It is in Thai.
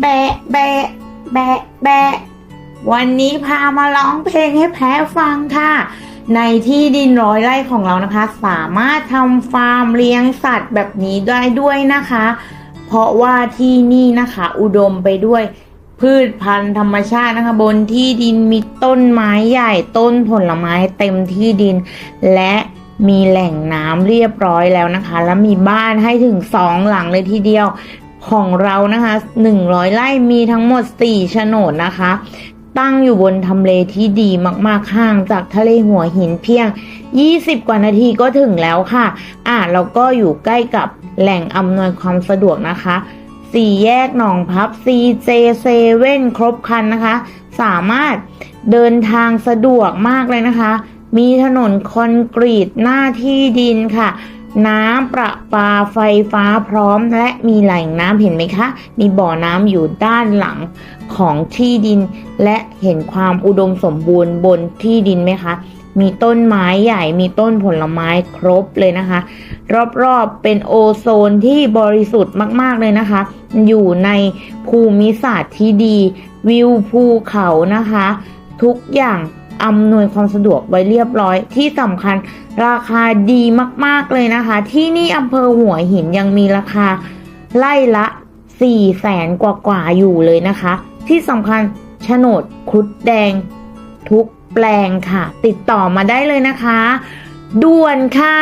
แบะแบะแบะแบะวันนี้พามาร้องเพลงให้แพ้ฟังค่ะ ในที่ดินร้อยไร่ของเรานะคะ สามารถทำฟาร์มเลี้ยงสัตว์แบบนี้ได้ด้วยนะคะ เพราะว่าที่นี่นะคะ อุดมไปด้วยพืชพันธุ์ธรรมชาตินะคะ บนที่ดินมีต้นไม้ใหญ่ต้นผลไม้เต็มที่ดิน และมีแหล่งน้ำเรียบร้อยแล้วนะคะ แล้วมีบ้านให้ถึงสองหลังเลยทีเดียว ของเรานะคะ 100 ไร่มีทั้งหมด 4 โฉนดนะคะ ตั้งอยู่บนทำเลที่ดีมาก ๆ ห่างจากทะเลหัวหินเพียง 20 กว่านาทีก็ถึงแล้วค่ะ อะแล้วก็อยู่ใกล้กับแหล่งอำนวยความสะดวกนะคะสี่แยกหนองพับ CJ7 ครบคันนะคะ สามารถเดินทางสะดวกมากเลยนะคะ มีถนนคอนกรีตหน้าที่ดินค่ะ น้ำประปาไฟฟ้าพร้อมและมีแหล่งน้ำเห็นไหมคะ มีบ่อน้ำอยู่ด้านหลังของที่ดิน และเห็นความอุดมสมบูรณ์บนที่ดินไหมคะ มีต้นไม้ใหญ่มีต้นผลไม้ครบเลยนะคะ รอบๆเป็นโอโซนที่บริสุทธิ์มากๆเลยนะคะ อยู่ในภูมิศาสตร์ที่ดี วิวภูเขานะคะ ทุกอย่าง อำนวยความสะดวกไว้เรียบร้อย ที่สำคัญราคาดีมากๆเลยนะคะ ที่นี่อำเภอหัวหินยังมีราคาไล่ละ4แสนกว่าๆอยู่เลยนะคะ ที่สำคัญโฉนดครุดแดงทุกแปลงค่ะ ติดต่อมาได้เลยนะคะ ด่วนค่ะ